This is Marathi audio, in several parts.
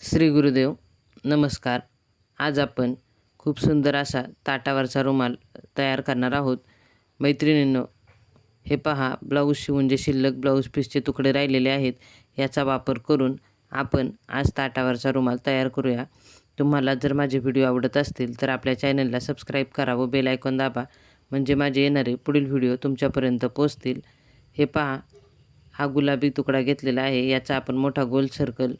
श्री गुरुदेव नमस्कार. आज आपण खूप सुंदर असा ताटावरचा रुमाल तयार करणार आहोत. मैत्रिणींनो हे पहा ब्लाऊज शिवून जे शिल्लक ब्लाऊज पीसचे तुकडे राहिलेले आहेत याचा वापर करून आपण आज ताटावरचा रुमाल तयार करूया. तुम्हाला जर माझे व्हिडिओ आवडत असतील तर आपल्या चॅनलला सबस्क्राईब करा व बेल आयकॉन दाबा म्हणजे माझे येणारे पुढील व्हिडिओ तुमच्यापर्यंत पोचतील हे पहा हा गुलाबी तुकडा घेतलेला आहे याचा आपण मोठा गोल सर्कल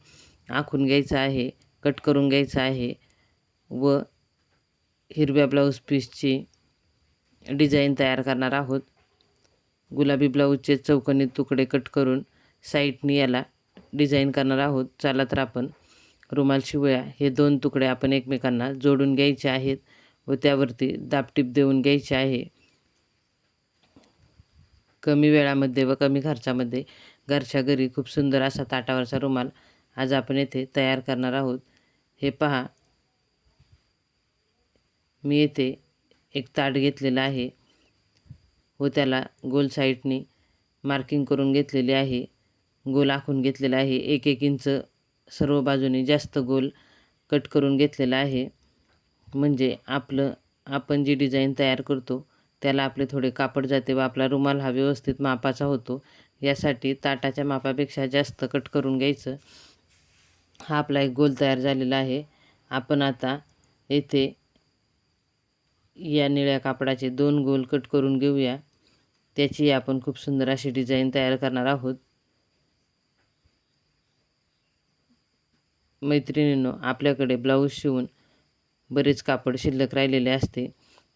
आखून घ्यायचं आहे कट करून घ्यायचं आहे व हिरव्या ब्लाऊज पीसची डिझाईन तयार करणार आहोत. गुलाबी ब्लाऊजचे चौकोनी तुकडे कट करून साईडनी याला डिझाईन करणार आहोत. चला तर आपण रुमाल शिवया. हे दोन तुकडे आपण एकमेकांना जोडून घ्यायचे आहेत व त्यावरती दापटीप देऊन घ्यायचे आहे. कमी वेळामध्ये व कमी खर्चामध्ये घरच्या घरी खूप सुंदर असा ताटावरचा रुमाल आज आपण येथे तयार करणार आहोत. हे पहा. मी येथे एक ताट घेतलेलं आहे व त्याला गोल साईडने मार्किंग करून घेतलेले आहे. गोल आखून घेतलेला आहे. एक एक इंच सर्व बाजूने जास्त गोल कट करून घेतलेला आहे. म्हणजे आपलं आपण जी डिझाईन तयार करतो त्याला आपले थोडे कापड जाते व आपला रुमाल हा व्यवस्थित मापाचा होतो. यासाठी ताटाच्या मापापेक्षा जास्त कट करून घ्यायचं. हा आपला एक गोल तयार झालेला आहे. आपण आता येथे या निळ्या कापडाचे दोन गोल कट करून घेऊया. त्याची आपण खूप सुंदर अशी डिझाईन तयार करणार आहोत. मैत्रिणींनो आपल्याकडे ब्लाऊज शिवून बरेच कापड शिल्लक राहिलेले असते.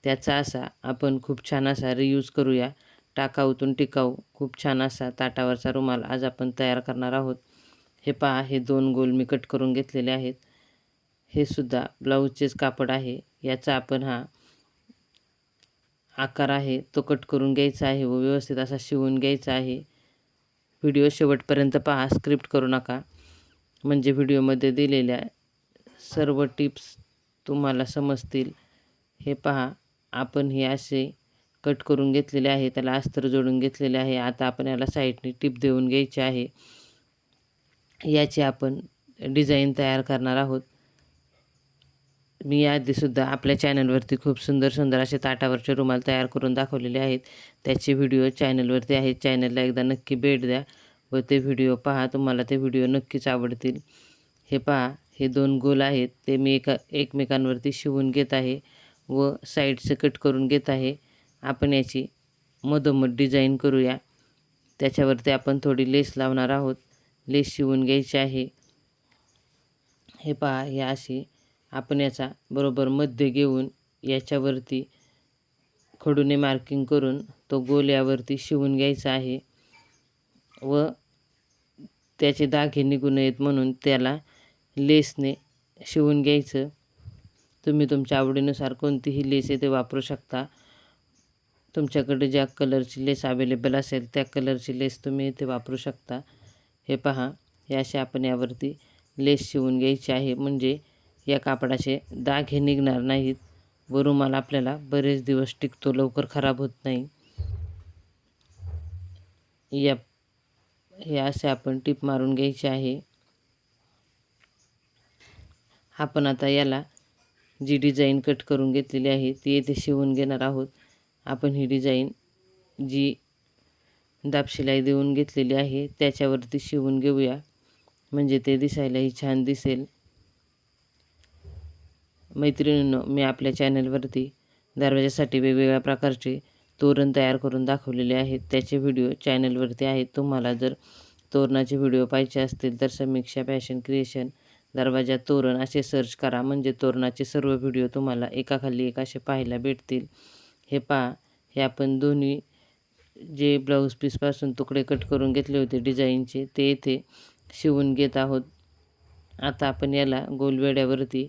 त्याचा असा आपण खूप छान असा रियूज करूया. टाकाऊतून टिकाऊ खूप छान असा ताटावरचा रुमाल आज आपण तयार करणार आहोत. हे पहा हे दोन गोल मी कट करून घेतलेले आहेत. हे सुद्धा ब्लाऊजचेच कापड आहे. याचा आपण हा आकार आहे तो कट करून घ्यायचा आहे व व्यवस्थित असा शिवून घ्यायचा आहे. व्हिडिओ शेवटपर्यंत पहा स्क्रिप्ट करू नका. म्हणजे व्हिडिओमध्ये दिलेल्या सर्व टिप्स तुम्हाला समजतील. हे पहा आपण हे असे कट करून घेतलेले आहे त्याला अस्तर जोडून घेतलेले आहे. आता आपण याला साईडने टिप देऊन घ्यायची आहे. याची आपण डिझाईन तयार करणार आहोत. मी याआधीसुद्धा आपल्या चॅनलवरती खूप सुंदर सुंदर असे ताटावरचे रुमाल तयार करून दाखवलेले आहेत. त्याचे व्हिडिओ चॅनलवरती आहेत. चॅनलला एकदा नक्की भेट द्या व ते व्हिडिओ पहा. तुम्हाला ते व्हिडिओ नक्कीच आवडतील. हे पहा हे दोन गोल आहेत. ते मी एका एकमेकांवरती शिवून घेत आहे व साईडचं कट करून घेत आहे. आपण याची मधोमध डिझाईन करूया. त्याच्यावरती आपण थोडी लेस लावणार आहोत. लेस शिवून घ्यायची आहे. हे पहा हे असे आपण याचा बरोबर मध्य घेऊन याच्यावरती खडूने मार्किंग करून तो गोल यावरती शिवून घ्यायचा आहे व त्याचे दागे निघू नयेत म्हणून त्याला लेसने शिवून घ्यायचं. तुम्ही तुमच्या आवडीनुसार कोणतीही लेस येथे वापरू शकता. तुमच्याकडे ज्या कलरची लेस अवेलेबल असेल त्या कलरची लेस तुम्ही इथे वापरू शकता. हे पहा हे असे आपण यावरती लेस शिवून घ्यायची आहे. म्हणजे या कापडाचे दाग हे निघणार नाहीत. व रुमाल आपल्याला बरेच दिवस टिकतो लवकर खराब होत नाही. या हे असे आपण टीप मारून घ्यायचे आहे. आपण आता याला जी डिझाईन कट करून घेतलेली आहे ती येथे शिवून घेणार आहोत. आपण ही डिझाईन जी दाबशिलाई देऊन घेतलेली आहे. त्याच्यावरती शिवून घेऊया. म्हणजे ते दिसायलाही छान दिसेल. मैत्रिणींनो मी आपल्या चॅनलवरती दरवाजासाठी वेगवेगळ्या प्रकारचे तोरण तयार करून दाखवलेले आहेत. त्याचे व्हिडिओ चॅनलवरती आहेत. तुम्हाला जर तोरणाचे व्हिडिओ पाहिजे असतील तर समीक्षा फॅशन क्रिएशन दरवाजा तोरण असे सर्च करा. म्हणजे तोरणाचे सर्व व्हिडिओ तुम्हाला एकाखाली एक असे पाहायला भेटतील. हे पहा हे आपण दोन्ही जे ब्लाऊज पीसपासून तुकडे कट करून घेतले होते डिझाईनचे ते येथे शिवून घेत आहोत. आता आपण याला गोलवेड्यावरती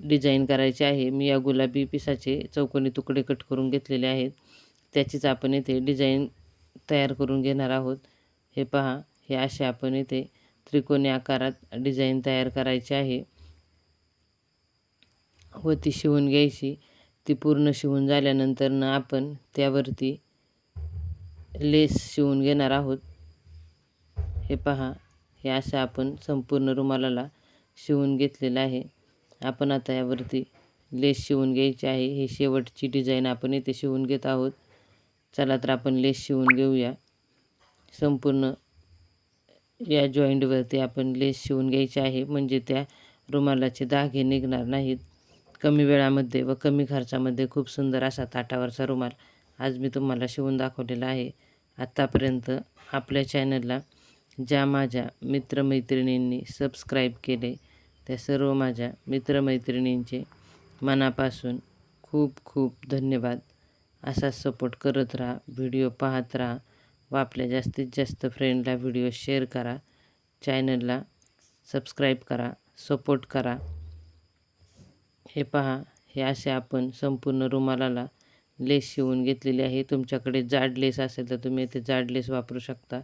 डिझाईन करायचे आहे. मी या गुलाबी पिसाचे चौकोनी तुकडे कट करून घेतलेले आहेत. त्याचीच आपण येथे डिझाईन तयार करून घेणार आहोत. हे पहा हे असे आपण येथे त्रिकोणी आकारात डिझाईन तयार करायची आहे. व ती शिवून घ्यायची. ती पूर्ण शिवून झाल्यानंतर ना आपण त्यावरती लेस शिवून घेणार आहोत. हे पहा हे असं आपण संपूर्ण रुमालाला शिवून घेतलेलं आहे. आपण आता यावरती लेस शिवून घ्यायची आहे. ही शेवटची डिझाईन आपण इथे शिवून घेत आहोत. चला तर आपण लेस शिवून घेऊया. संपूर्ण या जॉईंटवरती आपण लेस शिवून घ्यायची आहे. म्हणजे त्या रुमालाचे धागे निघणार नाहीत. कमी वेळामध्ये व कमी खर्चामध्ये खूप सुंदर असा ताटावरचा रुमाल आज मी तुम्हाला शिवून दाखवलेला आहे. आत्तापर्यंत आपल्या चॅनलला ज्या माझ्या मित्रमैत्रिणींनी सबस्क्राईब केले त्या सर्व माझ्या मित्रमैत्रिणींचे मनापासून खूप खूप धन्यवाद. असा सपोर्ट करत राहा व्हिडिओ पाहत राहा व आपल्या जास्तीत जास्त फ्रेंडला व्हिडिओ शेअर करा चॅनलला सबस्क्राईब करा सपोर्ट करा. हे पहा हे असे आपण संपूर्ण रुमालाला लेस शिवून घेतलेली आहे. तुमच्याकडे जाड लेस असेल तर तुम्ही इथे जाड लेस वापरू शकता.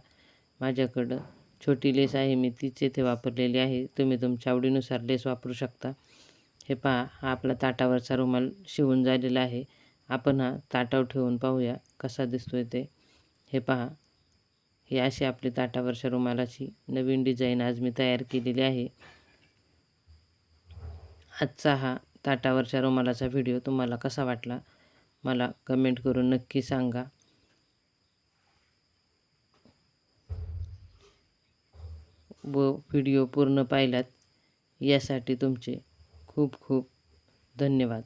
माझ्याकडं छोटी लेस आहे. मी तीच येथे वापरलेली आहे. तुम्ही तुमच्या आवडीनुसार लेस वापरू शकता. हे पहा हा आपला ताटावरचा रुमाल शिवून झालेला आहे. आपण हा ताटाव ठेवून पाहूया कसा दिसतोय ते. हे पहा ही अशी आपली ताटावरच्या रुमालाची नवीन डिझाईन आज मी तयार केलेली आहे. आजचा हा ताटावरच्या रुमालाचा व्हिडिओ तुम्हाला कसा वाटला? मला कमेंट करून नक्की सांगा. व व्हिडिओ पूर्ण पाहिलात यासाठी तुमचे खूप खूप धन्यवाद.